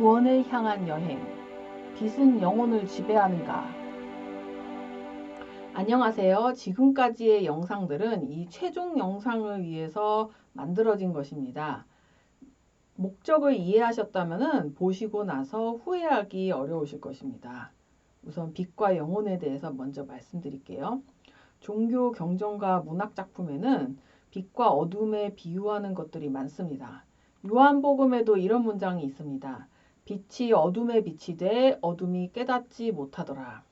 구원을 향한 여행. 빛은 영혼을 지배하는가? 안녕하세요. 지금까지의 영상들은 이 최종 영상을 위해서 만들어진 것입니다. 목적을 이해하셨다면 보시고 나서 후회하기 어려우실 것입니다. 우선 빛과 영혼에 대해서 먼저 말씀드릴게요. 종교 경전과 문학 작품에는 빛과 어둠에 비유하는 것들이 많습니다. 요한복음에도 이런 문장이 있습니다. 빛이 어둠에 비치되 어둠이 깨닫지 못하더라.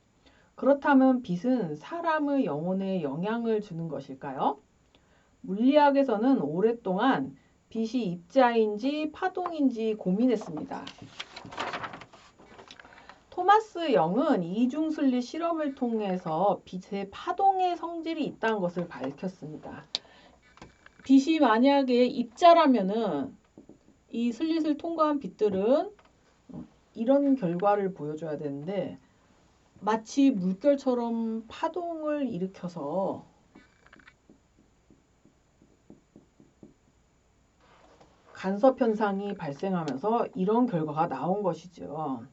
그렇다면 빛은 사람의 영혼에 영향을 주는 것일까요? 물리학에서는 오랫동안 빛이 입자인지 파동인지 고민했습니다. 토마스 영은 이중슬리 실험을 통해서 빛의 파동의 성질이 있다는 것을 밝혔습니다. 빛이 만약에 입자라면은 이 슬릿을 통과한 빛들은 이런 결과를 보여줘야 되는데 마치 물결처럼 파동을 일으켜서 간섭 현상이 발생하면서 이런 결과가 나온 것이죠.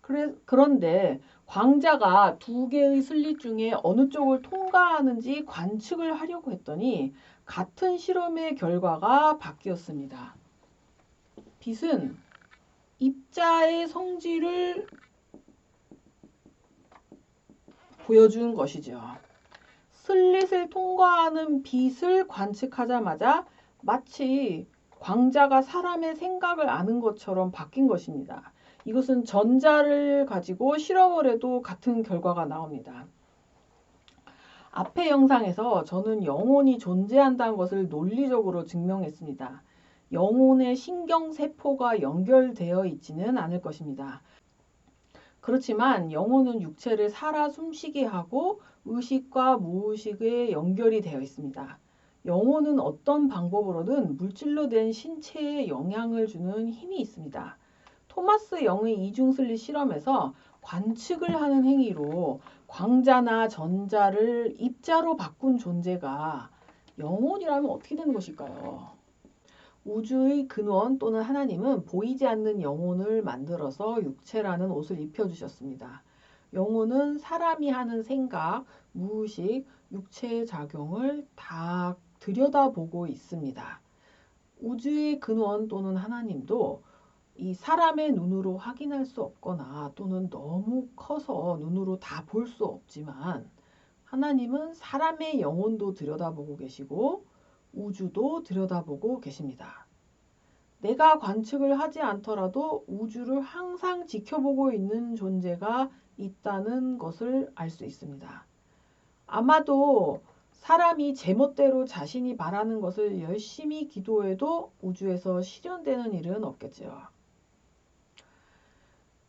그래, 그런데 광자가 두 개의 슬릿 중에 어느 쪽을 통과하는지 관측을 하려고 했더니 같은 실험의 결과가 바뀌었습니다. 빛은 입자의 성질을 보여준 것이죠. 슬릿을 통과하는 빛을 관측하자마자 마치 광자가 사람의 생각을 아는 것처럼 바뀐 것입니다. 이것은 전자를 가지고 실험을 해도 같은 결과가 나옵니다. 앞의 영상에서 저는 영혼이 존재한다는 것을 논리적으로 증명했습니다. 영혼의 신경세포가 연결되어 있지는 않을 것입니다. 그렇지만 영혼은 육체를 살아 숨쉬게 하고 의식과 무의식에 연결이 되어 있습니다. 영혼은 어떤 방법으로든 물질로 된 신체에 영향을 주는 힘이 있습니다. 토마스 영의 이중슬리 실험에서 관측을 하는 행위로 광자나 전자를 입자로 바꾼 존재가 영혼이라면 어떻게 되는 것일까요? 우주의 근원 또는 하나님은 보이지 않는 영혼을 만들어서 육체라는 옷을 입혀주셨습니다. 영혼은 사람이 하는 생각, 무의식, 육체의 작용을 다 들여다보고 있습니다. 우주의 근원 또는 하나님도 이 사람의 눈으로 확인할 수 없거나 또는 너무 커서 눈으로 다 볼 수 없지만 하나님은 사람의 영혼도 들여다보고 계시고 우주도 들여다보고 계십니다. 내가 관측을 하지 않더라도 우주를 항상 지켜보고 있는 존재가 있다는 것을 알 수 있습니다. 아마도 사람이 제멋대로 자신이 바라는 것을 열심히 기도해도 우주에서 실현되는 일은 없겠죠.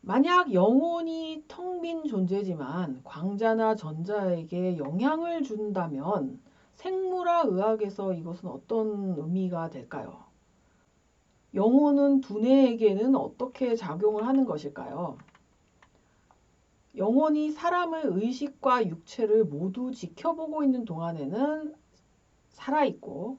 만약 영혼이 텅 빈 존재지만 광자나 전자에게 영향을 준다면 생물학 의학에서 이것은 어떤 의미가 될까요? 영혼은 두뇌에게는 어떻게 작용을 하는 것일까요? 영혼이 사람의 의식과 육체를 모두 지켜보고 있는 동안에는 살아있고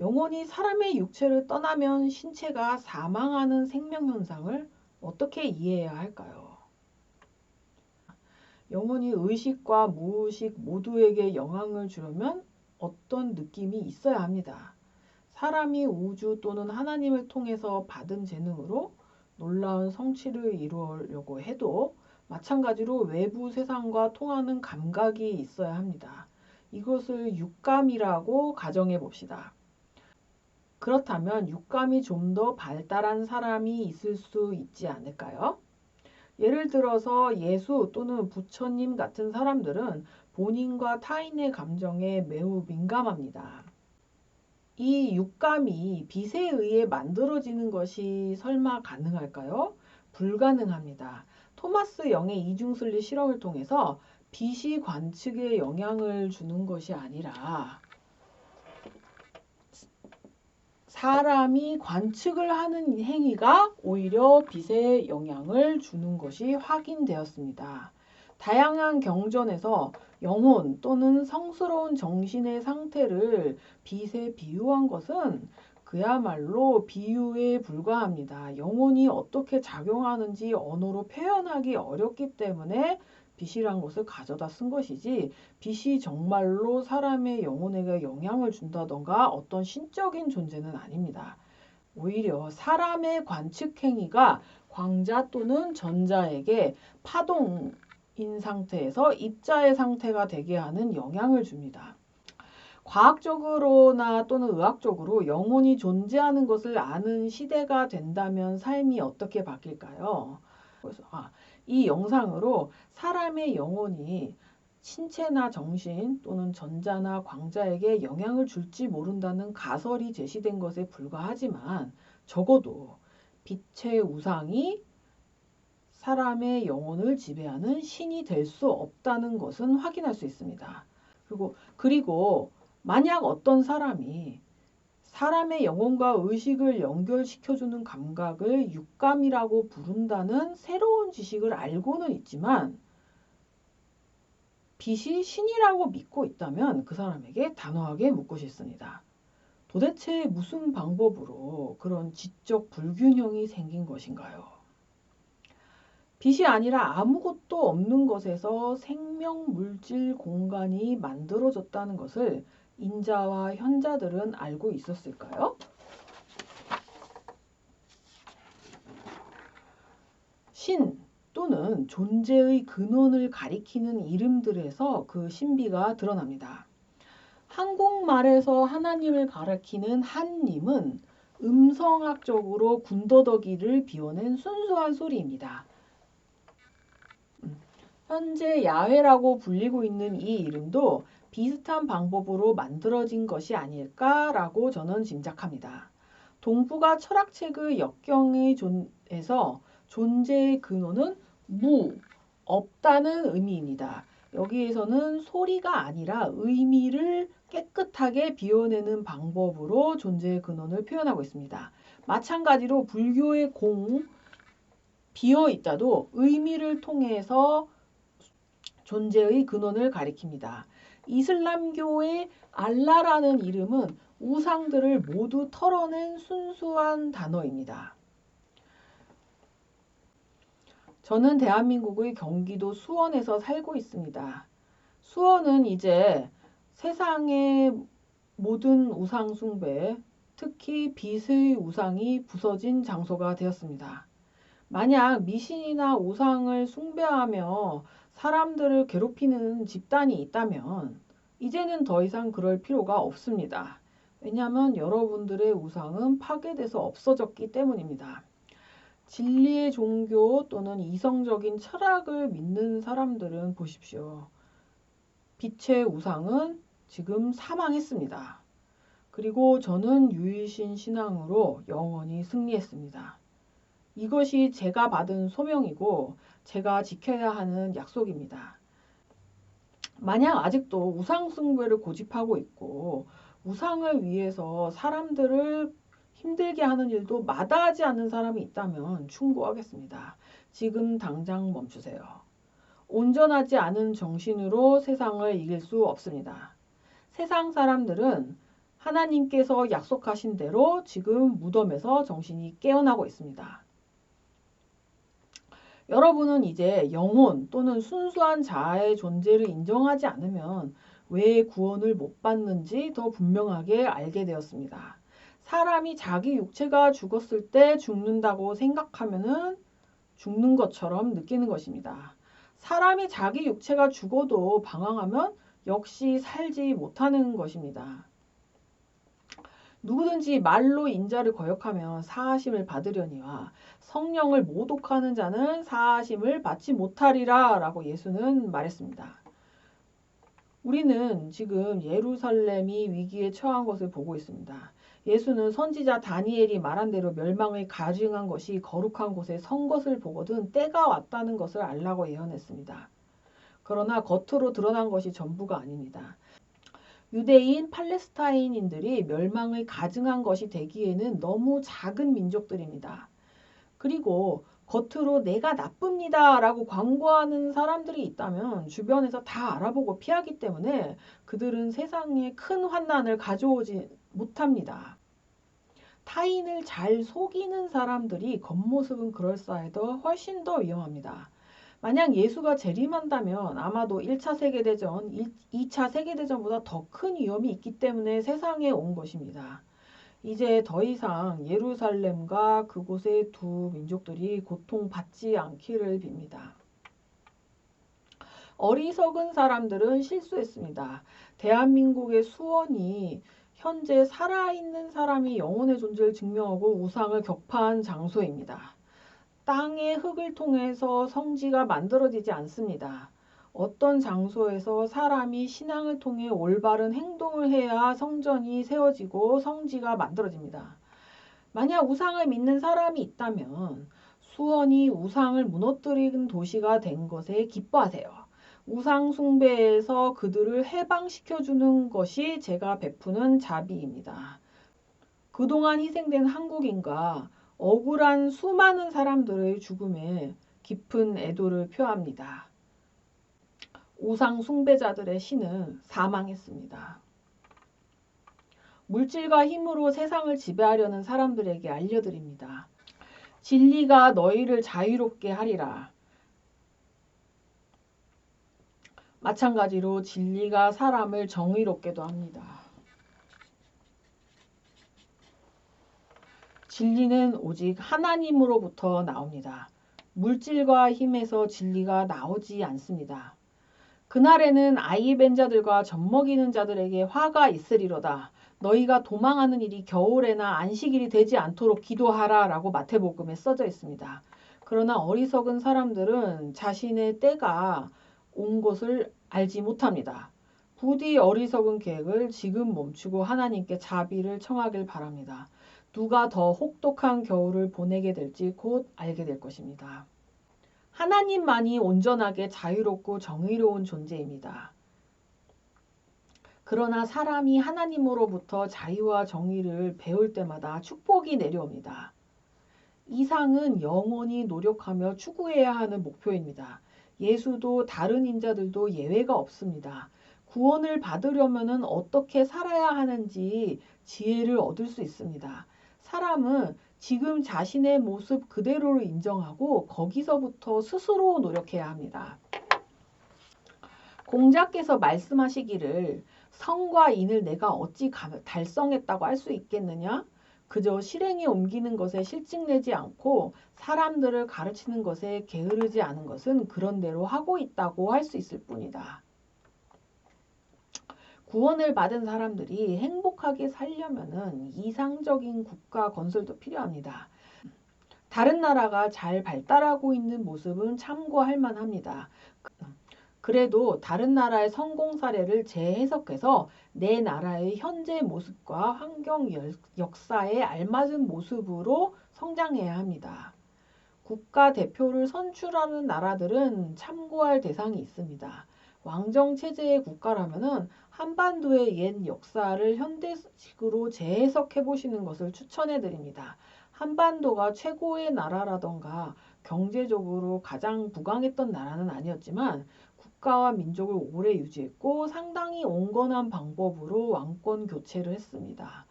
영혼이 사람의 육체를 떠나면 신체가 사망하는 생명현상을 어떻게 이해해야 할까요? 영혼이 의식과 무의식 모두에게 영향을 주려면 어떤 느낌이 있어야 합니다. 사람이 우주 또는 하나님을 통해서 받은 재능으로 놀라운 성취를 이루려고 해도 마찬가지로 외부 세상과 통하는 감각이 있어야 합니다. 이것을 육감이라고 가정해 봅시다. 그렇다면 육감이 좀 더 발달한 사람이 있을 수 있지 않을까요? 예를 들어서 예수 또는 부처님 같은 사람들은 본인과 타인의 감정에 매우 민감합니다. 이 육감이 빛에 의해 만들어지는 것이 설마 가능할까요? 불가능합니다. 토마스 영의 이중슬리 실험을 통해서 빛이 관측에 영향을 주는 것이 아니라 사람이 관측을 하는 행위가 오히려 빛에 영향을 주는 것이 확인되었습니다. 다양한 경전에서 영혼 또는 성스러운 정신의 상태를 빛에 비유한 것은 그 그야말로 비유에 불과합니다. 영혼이 어떻게 작용하는지 언어로 표현하기 어렵기 때문에 빛이란 것을 가져다 쓴 것이지 빛이 정말로 사람의 영혼에게 영향을 준다던가 어떤 신적인 존재는 아닙니다. 오히려 사람의 관측 행위가 광자 또는 전자에게 파동 인 상태에서 입자의 상태가 되게 하는 영향을 줍니다. 과학적으로나 또는 의학적으로 영혼이 존재하는 것을 아는 시대가 된다면 삶이 어떻게 바뀔까요? 그래서 아, 이 영상으로 사람의 영혼이 신체나 정신 또는 전자나 광자에게 영향을 줄지 모른다는 가설이 제시된 것에 불과하지만 적어도 빛의 우상이 사람의 영혼을 지배하는 신이 될 수 없다는 것은 확인할 수 있습니다. 그리고 그리고 만약 어떤 사람이 사람의 영혼과 의식을 연결시켜주는 감각을 육감이라고 부른다는 새로운 지식을 알고는 있지만 빛이 신이라고 믿고 있다면 그 사람에게 단호하게 묻고 싶습니다. 도대체 무슨 방법으로 그런 지적 불균형이 생긴 것인가요? 빛이 아니라 아무것도 없는 것에서 생명 물질 공간이 만들어졌다는 것을 인자와 현자들은 알고 있었을까요? 신 또는 존재의 근원을 가리키는 이름들에서 그 신비가 드러납니다. 한국말에서 하나님을 가리키는 한님은 음성학적으로 군더더기를 비워낸 순수한 소리입니다. 음, 현재 야훼라고 불리고 있는 이 이름도 비슷한 방법으로 만들어진 것이 아닐까라고 저는 짐작합니다. 동북아 철학책의 역경의 존에서 존재의 근원은 무, 없다는 의미입니다. 여기에서는 소리가 아니라 의미를 깨끗하게 비워내는 방법으로 존재의 근원을 표현하고 있습니다. 마찬가지로 불교의 공, 비어 있다도 의미를 통해서 존재의 근원을 가리킵니다. 이슬람교의 알라라는 이름은 우상들을 모두 털어낸 순수한 단어입니다. 저는 대한민국의 경기도 수원에서 살고 있습니다. 수원은 이제 세상의 모든 우상 숭배, 특히 빛의 우상이 부서진 장소가 되었습니다. 만약 미신이나 우상을 숭배하며 사람들을 괴롭히는 집단이 있다면 이제는 더 이상 그럴 필요가 없습니다. 왜냐하면 여러분들의 우상은 파괴돼서 없어졌기 때문입니다. 진리의 종교 또는 이성적인 철학을 믿는 사람들은 보십시오. 빛의 우상은 지금 사망했습니다. 그리고 저는 유일신 신앙으로 영원히 승리했습니다. 이것이 제가 받은 소명이고 제가 지켜야 하는 약속입니다. 만약 아직도 우상 숭배를 고집하고 있고 우상을 위해서 사람들을 힘들게 하는 일도 마다하지 않는 사람이 있다면 충고하겠습니다. 지금 당장 멈추세요. 온전하지 않은 정신으로 세상을 이길 수 없습니다. 세상 사람들은 하나님께서 약속하신 대로 지금 무덤에서 정신이 깨어나고 있습니다. 여러분은 이제 영혼 또는 순수한 자아의 존재를 인정하지 않으면 왜 구원을 못 받는지 더 분명하게 알게 되었습니다. 사람이 자기 육체가 죽었을 때 죽는다고 생각하면은 죽는 것처럼 느끼는 것입니다. 사람이 자기 육체가 죽어도 방황하면 역시 살지 못하는 것입니다. 누구든지 말로 인자를 거역하면 사하심을 받으려니와 성령을 모독하는 자는 사하심을 받지 못하리라 라고 예수는 말했습니다. 우리는 지금 예루살렘이 위기에 처한 것을 보고 있습니다. 예수는 선지자 다니엘이 말한 대로 멸망을 가증한 것이 거룩한 곳에 선 것을 보거든 때가 왔다는 것을 알라고 예언했습니다. 그러나 겉으로 드러난 것이 전부가 아닙니다. 유대인 팔레스타인인들이 멸망을 가증한 것이 되기에는 너무 작은 민족들입니다. 그리고 겉으로 내가 나쁩니다 라고 광고하는 사람들이 있다면 주변에서 다 알아보고 피하기 때문에 그들은 세상에 큰 환난을 가져오지 못합니다. 타인을 잘 속이는 사람들이 겉모습은 그럴싸해도 훨씬 더 위험합니다. 만약 예수가 재림한다면 아마도 1차 세계대전, 2차 세계대전보다 더 큰 위험이 있기 때문에 세상에 온 것입니다. 이제 더 이상 예루살렘과 그곳의 두 민족들이 고통받지 않기를 빕니다. 어리석은 사람들은 실수했습니다. 대한민국의 수원이 현재 살아있는 사람이 영혼의 존재를 증명하고 우상을 격파한 장소입니다. 땅의 흙을 통해서 성지가 만들어지지 않습니다. 어떤 장소에서 사람이 신앙을 통해 올바른 행동을 해야 성전이 세워지고 성지가 만들어집니다. 만약 우상을 믿는 사람이 있다면 수원이 우상을 무너뜨린 도시가 된 것에 기뻐하세요. 우상 숭배에서 그들을 해방시켜주는 것이 제가 베푸는 자비입니다. 그동안 희생된 한국인과 억울한 수많은 사람들의 죽음에 깊은 애도를 표합니다. 우상 숭배자들의 신은 사망했습니다. 물질과 힘으로 세상을 지배하려는 사람들에게 알려드립니다. 진리가 너희를 자유롭게 하리라. 마찬가지로 진리가 사람을 정의롭게도 합니다. 진리는 오직 하나님으로부터 나옵니다. 물질과 힘에서 진리가 나오지 않습니다. 그날에는 아이 벤 자들과 젖먹이는 자들에게 화가 있으리로다. 너희가 도망하는 일이 겨울에나 안식일이 되지 않도록 기도하라 라고 마태복음에 써져 있습니다. 그러나 어리석은 사람들은 자신의 때가 온 것을 알지 못합니다. 부디 어리석은 계획을 지금 멈추고 하나님께 자비를 청하길 바랍니다. 누가 더 혹독한 겨울을 보내게 될지 곧 알게 될 것입니다. 하나님만이 온전하게 자유롭고 정의로운 존재입니다. 그러나 사람이 하나님으로부터 자유와 정의를 배울 때마다 축복이 내려옵니다. 이상은 영원히 노력하며 추구해야 하는 목표입니다. 예수도 다른 인자들도 예외가 없습니다. 구원을 받으려면 어떻게 살아야 하는지 지혜를 얻을 수 있습니다. 사람은 지금 자신의 모습 그대로를 인정하고 거기서부터 스스로 노력해야 합니다. 공자께서 말씀하시기를 성과 인을 내가 어찌 달성했다고 할 수 있겠느냐? 그저 실행에 옮기는 것에 실증내지 않고 사람들을 가르치는 것에 게으르지 않은 것은 그런대로 하고 있다고 할 수 있을 뿐이다. 구원을 받은 사람들이 행복하게 살려면 이상적인 국가 건설도 필요합니다. 다른 나라가 잘 발달하고 있는 모습은 참고할 만합니다. 그래도 다른 나라의 성공 사례를 재해석해서 내 나라의 현재 모습과 환경 역사에 알맞은 모습으로 성장해야 합니다. 국가 대표를 선출하는 나라들은 참고할 대상이 있습니다. 왕정 체제의 국가라면은 한반도의 옛 역사를 현대식으로 재해석해 보시는 것을 추천해 드립니다. 한반도가 최고의 나라라던가 경제적으로 가장 부강했던 나라는 아니었지만 국가와 민족을 오래 유지했고 상당히 온건한 방법으로 왕권 교체를 했습니다.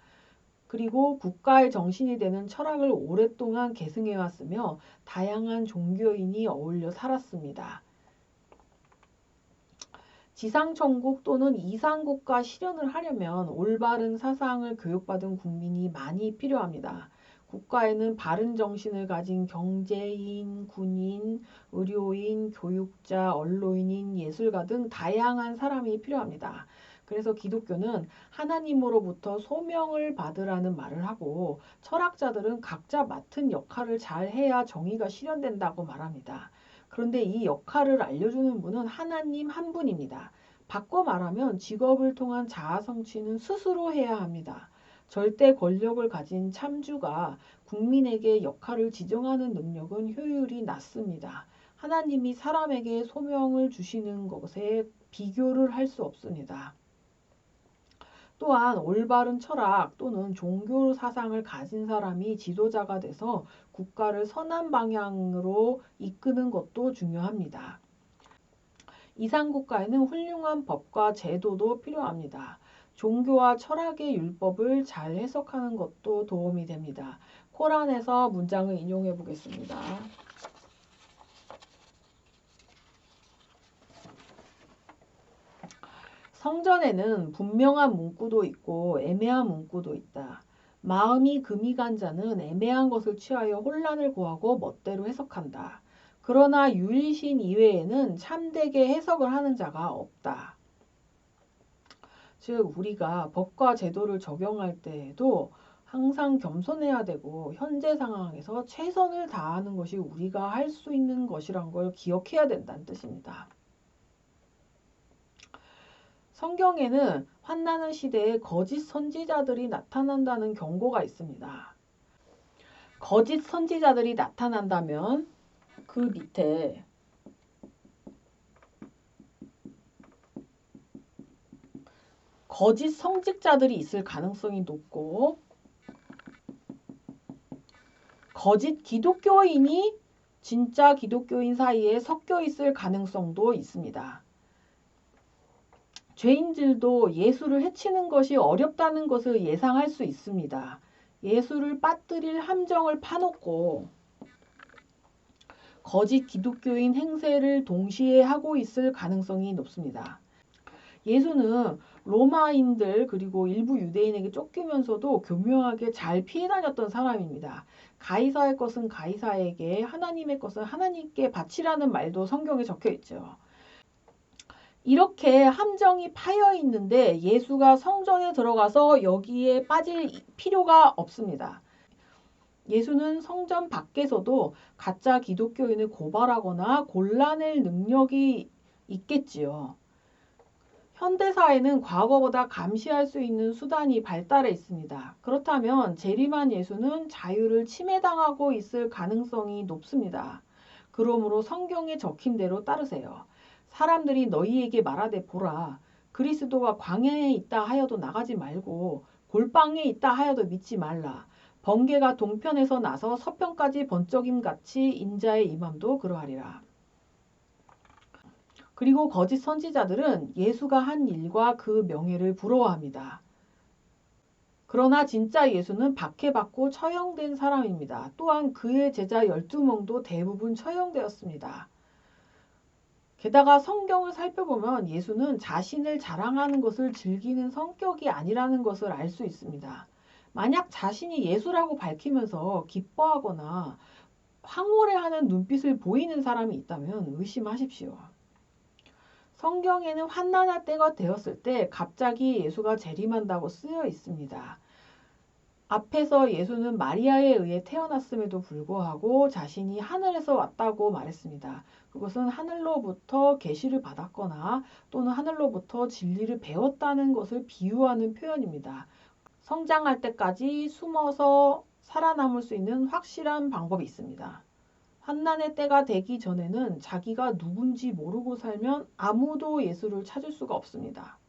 그리고 국가의 정신이 되는 철학을 오랫동안 계승해왔으며 다양한 종교인이 어울려 살았습니다. 지상천국 또는 이상국가 실현을 하려면 올바른 사상을 교육받은 국민이 많이 필요합니다. 국가에는 바른 정신을 가진 경제인, 군인, 의료인, 교육자, 언론인, 예술가 등 다양한 사람이 필요합니다. 그래서 기독교는 하나님으로부터 소명을 받으라는 말을 하고 철학자들은 각자 맡은 역할을 잘 해야 정의가 실현된다고 말합니다. 그런데 이 역할을 알려주는 분은 하나님 한 분입니다. 바꿔 말하면 직업을 통한 자아 성취는 스스로 해야 합니다. 절대 권력을 가진 참주가 국민에게 역할을 지정하는 능력은 효율이 낮습니다. 하나님이 사람에게 소명을 주시는 것에 비교를 할 수 없습니다. 또한 올바른 철학 또는 종교 사상을 가진 사람이 지도자가 돼서 국가를 선한 방향으로 이끄는 것도 중요합니다. 이상 국가에는 훌륭한 법과 제도도 필요합니다. 종교와 철학의 율법을 잘 해석하는 것도 도움이 됩니다. 코란에서 문장을 인용해 보겠습니다. 성전에는 분명한 문구도 있고 애매한 문구도 있다. 마음이 금이 간 자는 애매한 것을 취하여 혼란을 구하고 멋대로 해석한다. 그러나 유일신 이외에는 참되게 해석을 하는 자가 없다. 즉 우리가 법과 제도를 적용할 때에도 항상 겸손해야 되고 현재 상황에서 최선을 다하는 것이 우리가 할 수 있는 것이란 걸 기억해야 된다는 뜻입니다. 성경에는 환난의 시대에 거짓 선지자들이 나타난다는 경고가 있습니다. 거짓 선지자들이 나타난다면 그 밑에 거짓 성직자들이 있을 가능성이 높고 거짓 기독교인이 진짜 기독교인 사이에 섞여 있을 가능성도 있습니다. 죄인들도 예수를 해치는 것이 어렵다는 것을 예상할 수 있습니다. 예수를 빠뜨릴 함정을 파놓고 거짓 기독교인 행세를 동시에 하고 있을 가능성이 높습니다. 예수는 로마인들 그리고 일부 유대인에게 쫓기면서도 교묘하게 잘 피해 다녔던 사람입니다. 가이사의 것은 가이사에게 하나님의 것은 하나님께 바치라는 말도 성경에 적혀 있죠. 이렇게 함정이 파여 있는데 예수가 성전에 들어가서 여기에 빠질 필요가 없습니다. 예수는 성전 밖에서도 가짜 기독교인을 고발하거나 골라낼 능력이 있겠지요. 현대사회는 과거보다 감시할 수 있는 수단이 발달해 있습니다. 그렇다면 재림한 예수는 자유를 침해당하고 있을 가능성이 높습니다. 그러므로 성경에 적힌 대로 따르세요. 사람들이 너희에게 말하되 보라 그리스도가 광야에 있다 하여도 나가지 말고 골방에 있다 하여도 믿지 말라 번개가 동편에서 나서 서편까지 번쩍임 같이 인자의 임함도 그러하리라. 그리고 거짓 선지자들은 예수가 한 일과 그 명예를 부러워합니다. 그러나 진짜 예수는 박해받고 처형된 사람입니다. 또한 그의 제자 12명도 대부분 처형되었습니다. 게다가 성경을 살펴보면 예수는 자신을 자랑하는 것을 즐기는 성격이 아니라는 것을 알 수 있습니다. 만약 자신이 예수라고 밝히면서 기뻐하거나 황홀해하는 눈빛을 보이는 사람이 있다면 의심하십시오. 성경에는 환난할 때가 되었을 때 갑자기 예수가 재림한다고 쓰여 있습니다. 앞에서 예수는 마리아에 의해 태어났음에도 불구하고 자신이 하늘에서 왔다고 말했습니다. 그것은 하늘로부터 계시를 받았거나 또는 하늘로부터 진리를 배웠다는 것을 비유하는 표현입니다. 성장할 때까지 숨어서 살아남을 수 있는 확실한 방법이 있습니다. 환난의 때가 되기 전에는 자기가 누군지 모르고 살면 아무도 예수를 찾을 수가 없습니다.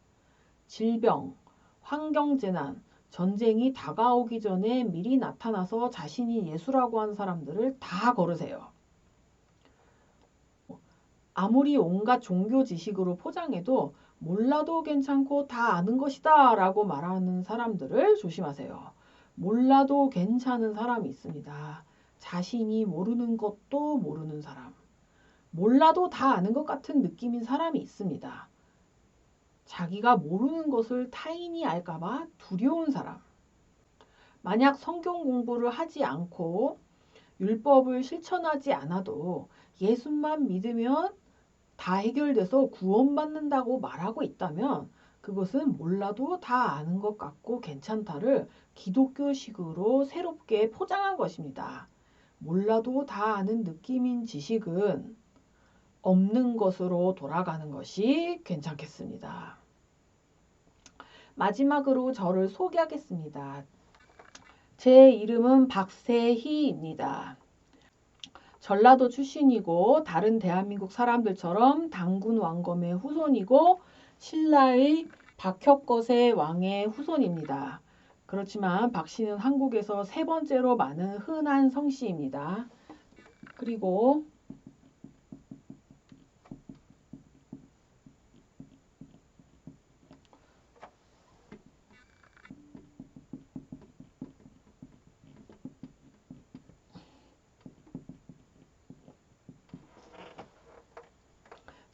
질병, 환경재난, 전쟁이 다가오기 전에 미리 나타나서 자신이 예수라고 한 사람들을 다 거르세요. 아무리 온갖 종교 지식으로 포장해도 몰라도 괜찮고 다 아는 것이다 라고 말하는 사람들을 조심하세요. 몰라도 괜찮은 사람이 있습니다. 자신이 모르는 것도 모르는 사람. 몰라도 다 아는 것 같은 느낌인 사람이 있습니다. 자기가 모르는 것을 타인이 알까봐 두려운 사람. 만약 성경 공부를 하지 않고 율법을 실천하지 않아도 예수만 믿으면 다 해결돼서 구원받는다고 말하고 있다면 그것은 몰라도 다 아는 것 같고 괜찮다를 기독교식으로 새롭게 포장한 것입니다. 몰라도 다 아는 느낌인 지식은 없는 것으로 돌아가는 것이 괜찮겠습니다. 마지막으로 저를 소개하겠습니다. 제 이름은 박세희입니다. 전라도 출신이고 다른 대한민국 사람들처럼 당군 왕검의 후손이고 신라의 박혁거세 왕의 후손입니다. 그렇지만 박 씨는 한국에서 세 번째로 많은 흔한 성씨입니다. 그리고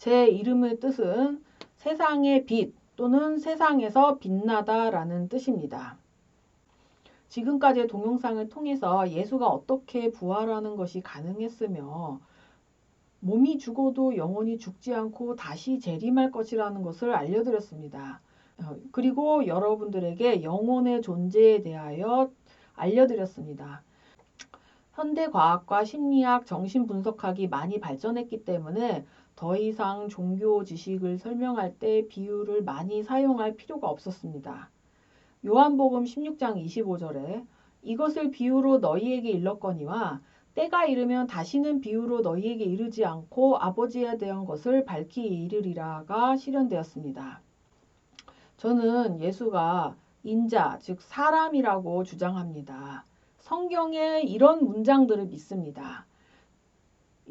제 이름의 뜻은 세상의 빛 또는 세상에서 빛나다라는 뜻입니다. 지금까지의 동영상을 통해서 예수가 어떻게 부활하는 것이 가능했으며 몸이 죽어도 영원히 죽지 않고 다시 재림할 것이라는 것을 알려드렸습니다. 어, 그리고 여러분들에게 영혼의 존재에 대하여 알려드렸습니다. 현대 과학과 심리학, 정신 분석학이 많이 발전했기 때문에 더 이상 종교 지식을 설명할 때 비유를 많이 사용할 필요가 없었습니다. 요한복음 16장 25절에 이것을 비유로 너희에게 일렀거니와 때가 이르면 다시는 비유로 너희에게 이르지 않고 아버지에 대한 것을 밝히 이르리라가 실현되었습니다. 저는 예수가 인자, 즉 사람이라고 주장합니다. 성경에 이런 문장들을 믿습니다.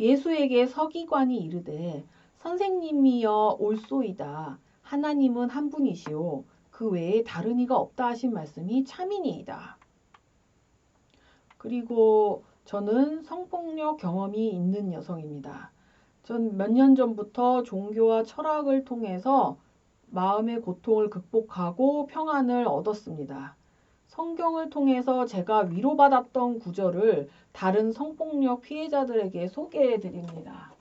예수에게 서기관이 이르되 선생님이여 올소이다. 하나님은 한 분이시오. 그 외에 다른 이가 없다 하신 말씀이 참이니이다. 그리고 저는 성폭력 경험이 있는 여성입니다. 전 몇 년 전부터 종교와 철학을 통해서 마음의 고통을 극복하고 평안을 얻었습니다. 성경을 통해서 제가 위로받았던 구절을 다른 성폭력 피해자들에게 소개해 드립니다.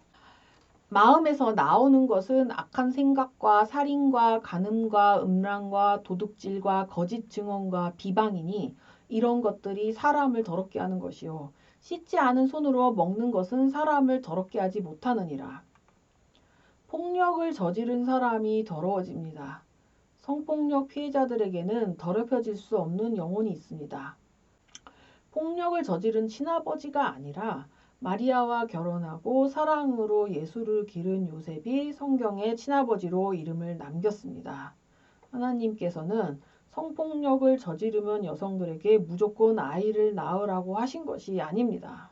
마음에서 나오는 것은 악한 생각과 살인과 간음과 음란과 도둑질과 거짓 증언과 비방이니 이런 것들이 사람을 더럽게 하는 것이요. 씻지 않은 손으로 먹는 것은 사람을 더럽게 하지 못하느니라. 폭력을 저지른 사람이 더러워집니다. 성폭력 피해자들에게는 더럽혀질 수 없는 영혼이 있습니다. 폭력을 저지른 친아버지가 아니라 마리아와 결혼하고 사랑으로 예수를 기른 요셉이 성경의 친아버지로 이름을 남겼습니다. 하나님께서는 성폭력을 저지르면 여성들에게 무조건 아이를 낳으라고 하신 것이 아닙니다.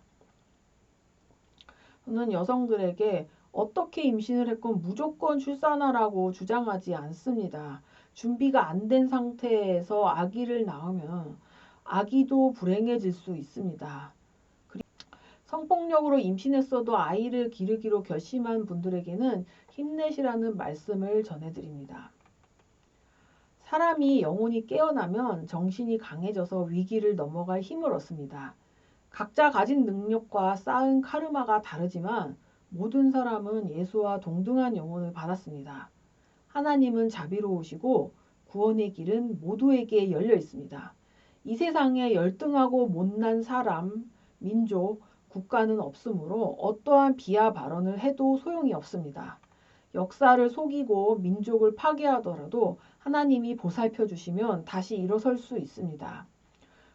저는 여성들에게 어떻게 임신을 했건 무조건 출산하라고 주장하지 않습니다. 준비가 안 된 상태에서 아기를 낳으면 아기도 불행해질 수 있습니다. 성폭력으로 임신했어도 아이를 기르기로 결심한 분들에게는 힘내시라는 말씀을 전해드립니다. 사람이 영혼이 깨어나면 정신이 강해져서 위기를 넘어갈 힘을 얻습니다. 각자 가진 능력과 쌓은 카르마가 다르지만 모든 사람은 예수와 동등한 영혼을 받았습니다. 하나님은 자비로우시고 구원의 길은 모두에게 열려 있습니다. 이 세상에 열등하고 못난 사람, 민족, 국가는 없으므로 어떠한 비하 발언을 해도 소용이 없습니다. 역사를 속이고 민족을 파괴하더라도 하나님이 보살펴 주시면 다시 일어설 수 있습니다.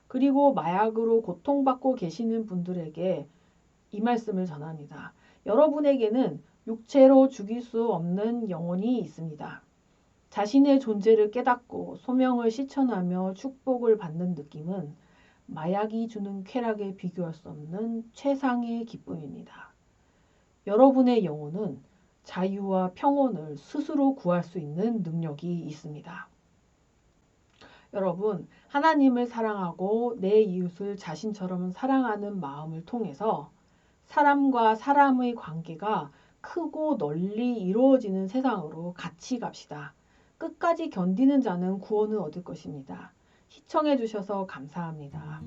그리고 마약으로 고통받고 계시는 분들에게 이 말씀을 전합니다. 여러분에게는 육체로 죽일 수 없는 영혼이 있습니다. 자신의 존재를 깨닫고 소명을 실천하며 축복을 받는 느낌은 마약이 주는 쾌락에 비교할 수 없는 최상의 기쁨입니다. 여러분의 영혼은 자유와 평온을 스스로 구할 수 있는 능력이 있습니다. 여러분, 하나님을 사랑하고 내 이웃을 자신처럼 사랑하는 마음을 통해서 사람과 사람의 관계가 크고 널리 이루어지는 세상으로 같이 갑시다. 끝까지 견디는 자는 구원을 얻을 것입니다. 시청해 주셔서 감사합니다.